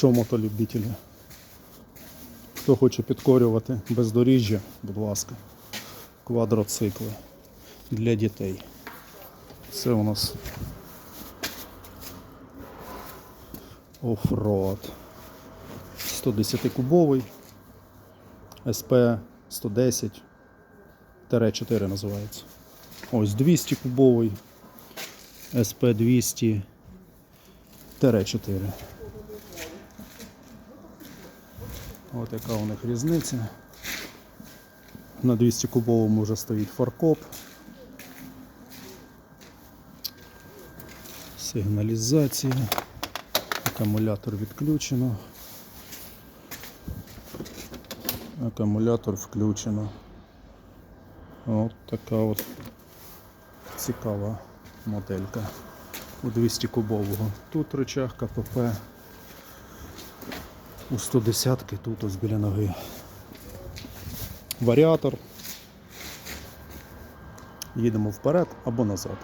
що мотолюбителі? Хто хоче підкорювати бездоріжжя, будь ласка, квадроцикли для дітей. Це у нас оффроад. 110-кубовий СП 110 4 називається. Ось 200 кубовий СП 200 4. От яка у них різниця. На 200 кубовому вже стоїть фаркоп. Сигналізація. Акумулятор відключено. Акумулятор включено. От така от цікава моделька у 200 кубового. Тут рычаг КПП. У 110 ки тут ось біля ноги. Варіатор. Їдемо вперед або назад.